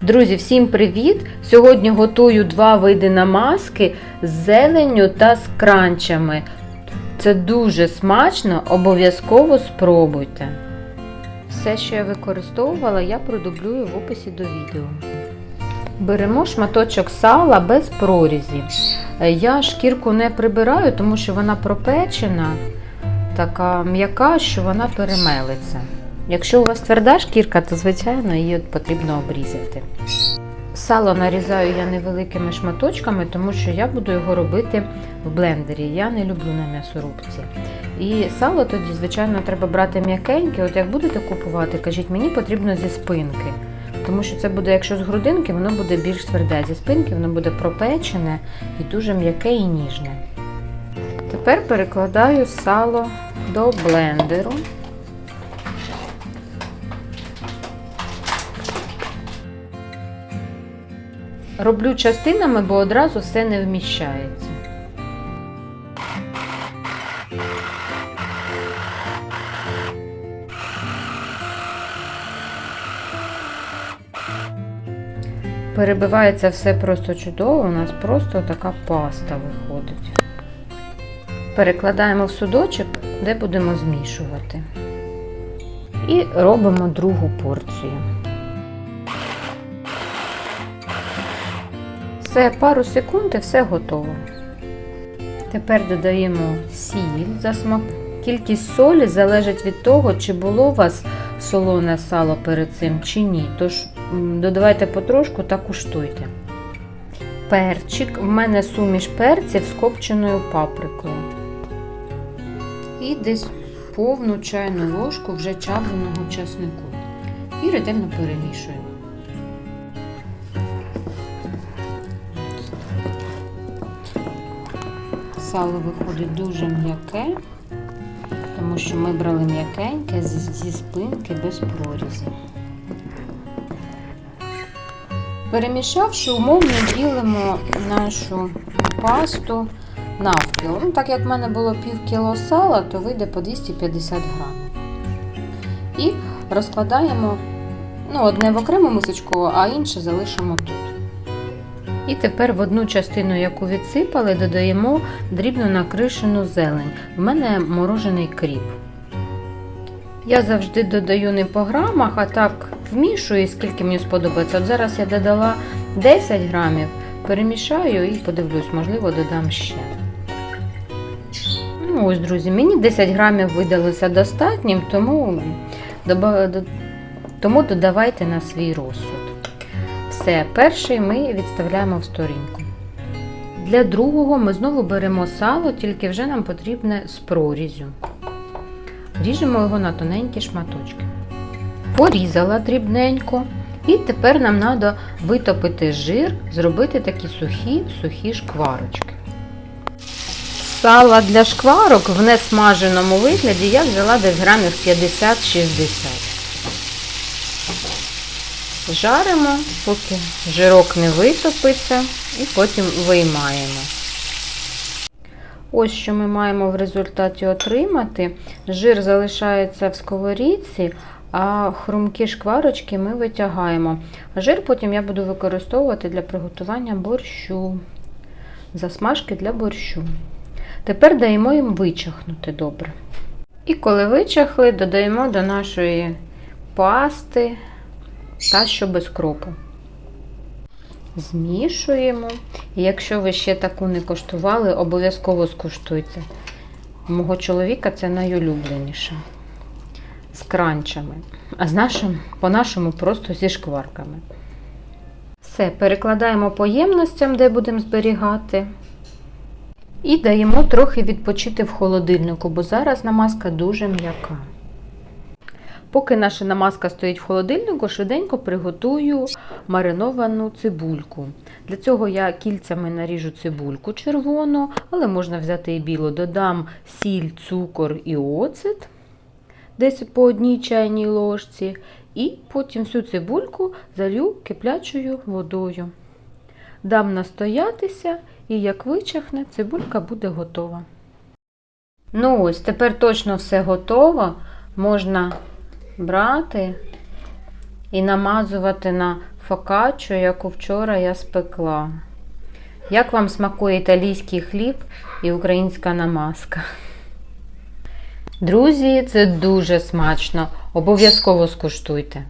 Друзі, всім привіт! Сьогодні готую два види намазки з зеленню та з кранчами. Це дуже смачно, обов'язково спробуйте. Все, що я використовувала, я продублюю в описі до відео. Беремо шматочок сала без прорізів. Е, Я шкірку не прибираю, тому що вона пропечена, така м'яка, що вона перемелиться. Якщо у вас тверда шкірка, то звичайно її потрібно обрізати. Сало нарізаю я невеликими шматочками, тому що я буду його робити в блендері. Я не люблю на м'ясорубці. І сало тоді, звичайно, треба брати м'якеньке. От як будете купувати, кажіть, мені потрібно зі спинки. Тому що це буде, якщо з грудинки, воно буде більш тверде. Зі спинки воно буде пропечене і дуже м'яке і ніжне. Тепер перекладаю сало до блендеру. Роблю частинами, бо одразу все не вміщається. Перебивається все просто чудово, у нас просто така паста виходить. Перекладаємо в судочок, де будемо змішувати. І робимо другу порцію. Все, пару секунд і все готово. Тепер додаємо сіль за смак. Кількість солі залежить від того, чи було у вас солоне сало перед цим чи ні. Тож додавайте потрошку та куштуйте. Перчик. В мене суміш перців з копченою паприкою. І десь повну чайну ложку вже чавленого часнику. І ретельно перемішуємо. Сало виходить дуже м'яке, тому що ми брали м'якеньке зі, спинки без прорізів. Перемішавши, умовно ділимо нашу пасту навпіл. Ну, так як в мене було пів кіло сала, то вийде по 250 грамів. І розкладаємо ну, одне в окрему мисочку, а інше залишимо тут. І тепер в одну частину, яку відсипали, додаємо дрібно накришену зелень. В мене морожений кріп. Я завжди додаю не по грамах, а так вмішую, скільки мені сподобається. От зараз я додала 10 грамів, перемішаю і подивлюсь, можливо, додам ще. Ну ось, друзі, мені 10 грамів видалося достатнім, тому, тому додавайте на свій розсуд. Все, перший ми відставляємо в сторінку. Для другого ми знову беремо сало, тільки вже нам потрібне з прорізю. Ріжемо його на тоненькі шматочки. Порізала дрібненько. І тепер нам треба витопити жир, зробити такі сухі сухі шкварочки. Сала для шкварок в несмаженому вигляді я взяла десь грамів 50-60. Жаримо, поки жирок не витопиться, і потім виймаємо. Ось що ми маємо в результаті отримати. Жир залишається в сковорідці, а хрумкі шкварочки ми витягаємо. Жир потім я буду використовувати для приготування борщу, засмажки для борщу. Тепер даємо їм вичахнути добре. І коли вичахли, додаємо до нашої пасти та що без кропу. Змішуємо. І якщо ви ще таку не коштували, обов'язково скуштуйте. У мого чоловіка це найулюбленіше. З кранчами. А з нашим, по-нашому просто зі шкварками. Все, перекладаємо по ємностям, де будемо зберігати. І даємо трохи відпочити в холодильнику, бо зараз намазка дуже м'яка. Поки наша намазка стоїть в холодильнику, швиденько приготую мариновану цибульку. Для цього я кільцями наріжу цибульку червону, але можна взяти і білу. Додам сіль, цукор і оцет, десь по одній чайній ложці. І потім всю цибульку залю киплячою водою. Дам настоятися, і як вичахне, цибулька буде готова. Ну ось, тепер точно все готово. Можна брати і намазувати на фокаччо, яку вчора я спекла. Як вам смакує італійський хліб і українська намазка? Друзі, це дуже смачно. Обов'язково скуштуйте.